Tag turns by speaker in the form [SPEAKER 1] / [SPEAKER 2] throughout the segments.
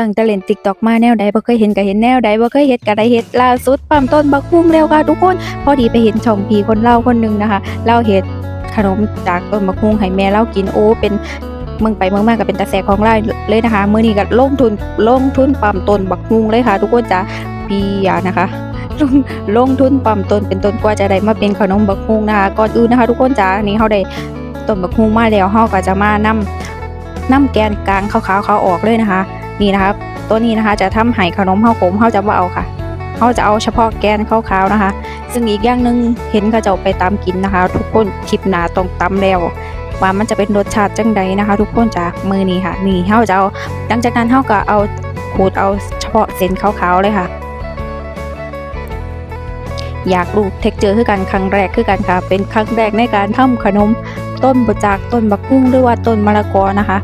[SPEAKER 1] ตั้งแต่เล่น TikTok มาแนวใดบ่เคยเห็นก็เห็นแนวใดบ่เคยเฮ็ดก็ได้เฮ็ดล่าสุดปั๊มต้นบักฮุ่งแล้วค่ะทุกคน พอดีไปเห็นช่องพีคนเล่าคนหนึงนะคะเล่าเฮ็ดขนมจากต้นบักฮุ่งให้แม่เล่ากินโอ้เป็นเมืองไปเมืองมาก็เป็นตาแสของไร่เลยนะคะมื้อนี้ก็ลงทุนลงทุนปั๊มต้นบักฮุ่งเลยค่ะ ทุกคนจ้ะพี่ยานะคะลงลงทุนปั๊มต้นเป็นต้นกว่าจะได้มาเป็นขนมบักฮุ่งนะคะก่อนอื่นนะคะ ทุกคนจ้ะนี่เฮาได้ต้นบักฮุ่งมาแล้วเฮาก็จะมานํนํแกนกลางขาวๆเขาออกเลยนะคะ นี่นะคะตัวนี้นะคะจะทำให้ขนมเฮาขมเฮาจะบ่เอาค่ะเฮาจะเอาเฉพาะแกนขาวๆนะคะ ซึ่งอีกอย่างหนึ่งเห็นเขาจ้าไปตามกินนะคะ ทุกคนคลิปหนาต้องตำแล้วว่ามันจะเป็นรสชาติจังใดนะคะ ทุกคนจากมือนี้ค่ะ นี่เฮาจะเอาหลังจากนั้นเฮาก็เอาขูดเอาเฉพาะเส้นขาวๆเลยค่ะ อยากรู้เท็กเจอร์คือกันครั้งแรกคือกันค่ะ เป็นครั้งแรกในการทำขนมต้นบจากต้นบักกุ้งหรือว่าต้นมะละกอนะคะ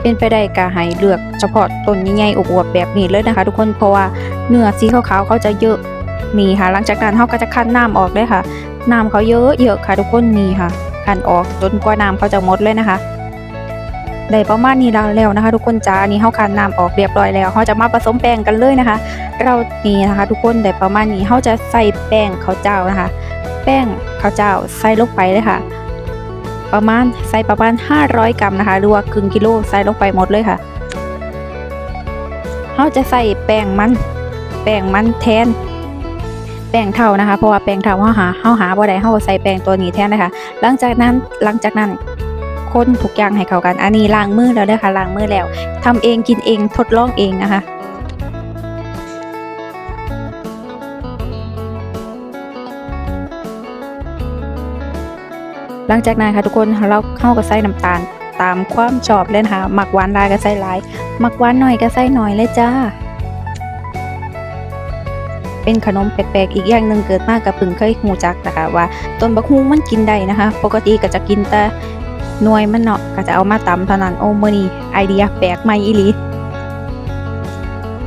[SPEAKER 1] เป็นไปได้ก็ให้เลือกเฉพาะต้นใหญ่ๆอวบๆแบบนี้เลยนะคะ ทุกคนเพราะว่าเนื้อสีขาวๆเขาจะเยอะนี่ค่ะ หลังจากนั้นเขาก็จะคั้นน้ำออกเลยค่ะน้ำเขาเยอะเยอะค่ะทุกคนนี่ค่ะคั้นออกจนกว่าน้ำเขาจะหมดเลยนะคะได้ประมาณนี้แล้วนะคะ ทุกคนจ้านี่เขาคั้นน้ำออกเรียบร้อยแล้วเขาจะมาผสมแป้งกันเลยนะคะ เรานี่นะคะ ทุกคนได้ประมาณนี้เขาจะใส่แป้งข้าวเจ้านะคะ แป้งข้าวเจ้าใส่ลงไปเลยค่ะ ประมาณใส่ประมาณ 500 กรัมนะคะ หรือว่าครึ่งกิโลใส่ลงไปหมดเลยค่ะเราจะใส่แป้งมันแป้งมันแทน แป้งเท่านะคะ เพราะว่าแป้งเท่าเฮาหาเฮาหาบ่ได้เฮาใส่แป้งตัวนี้แทนนะคะ หลังจากนั้นหลังจากนั้นคนทุกอย่างให้เข้ากัน อันนี้ล้างมือแล้วเด้อค่ะล้างมือแล้วทำเองกินเองทดลองเองนะคะ หลังจากนั้นค่ะทุกคนเราเข้าก็ใส่น้ำตาลตามความชอบเลยนะคะมักหวานลายก็ใส่หลายหมักหวานหน่อยก็ใส่หน่อยเลยจ้า เป็นขนมแปลกๆอีกอย่างหนึ่งเกิดมากกับพึ่งเคยหูจักนะคะว่าต้นบักฮุงมันกินได้นะคะ ปกติก็จะกินแต่หน่วยมันเนาะก็จะเอามาตำเท่านั้นโอ้มื้อนี้ไอเดียแปลกใหม่อีหลี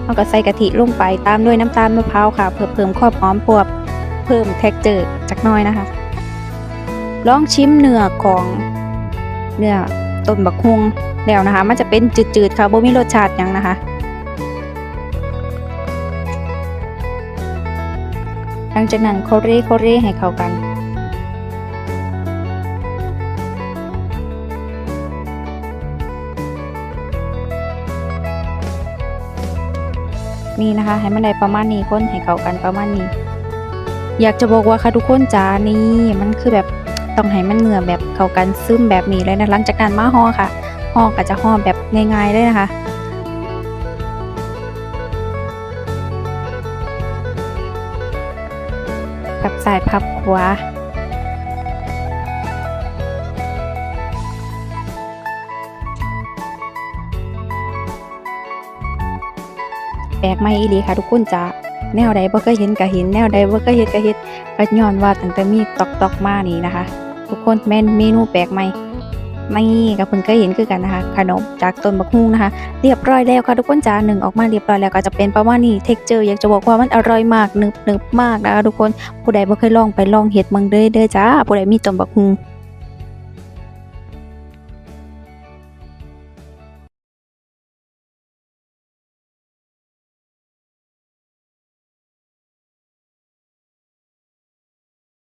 [SPEAKER 1] เราก็ใส่กะทิลงไปตามด้วยน้ำตาลมะพร้าวค่ะ เพื่อเพิ่มความหอมพวบเพิ่มเท็กเจอร์จักน่อยนะคะ ลองชิมเนื้อของเนื้อต้นบักฮุงแล้วนะคะ มันจะเป็นจืดๆค่ะบ่มีรสชาติยังนะคะ หลังจากนั้นโคเร่โคเร่ให้เข้ากันนี่นะคะ ให้มันได้ประมาณนี้คนให้เข้ากันประมาณนี้ อยากจะบอกว่าค่ะทุกคนจ้านี่มันคือแบบ ต้องให้มันเนื้อแบบเข้ากันซึมแบบนี้เลยนะหลังจากนั้นมาห่อค่ะห่อก็จะห่อแบบง่ายๆเลยนะคะพับซ้ายพับขวาแปลกไม่อีหลีค่ะทุกคนจ้า แนวใดบ่เคยเห็นก็เห็นแนวใดบ่เคยเห็นก็เฮ็ดก็ย้อนว่าตั้งแต่มีตอกตอกมานี่นะคะ ทุกคนแม่นเมนูแปลกใหม่ไม่ก็เพิ่งเคยเห็นคือกันนะคะ ขนมจากต้นบักฮุ่งนะคะ เรียบร้อยแล้วค่ะทุกคนจ้าหนึ่งออกมาเรียบร้อยแล้วก็จะเป็นประมาณนี้เท็กเจอร์อยากจะบอกว่ามันอร่อยมากหนึบหนึบมากนะคะทุกคนผู้ใดบ่เคยลองไปลองเฮ็ดมืองเด้อเด้อจ้าผู้ใดมีต้นบักฮุ่ง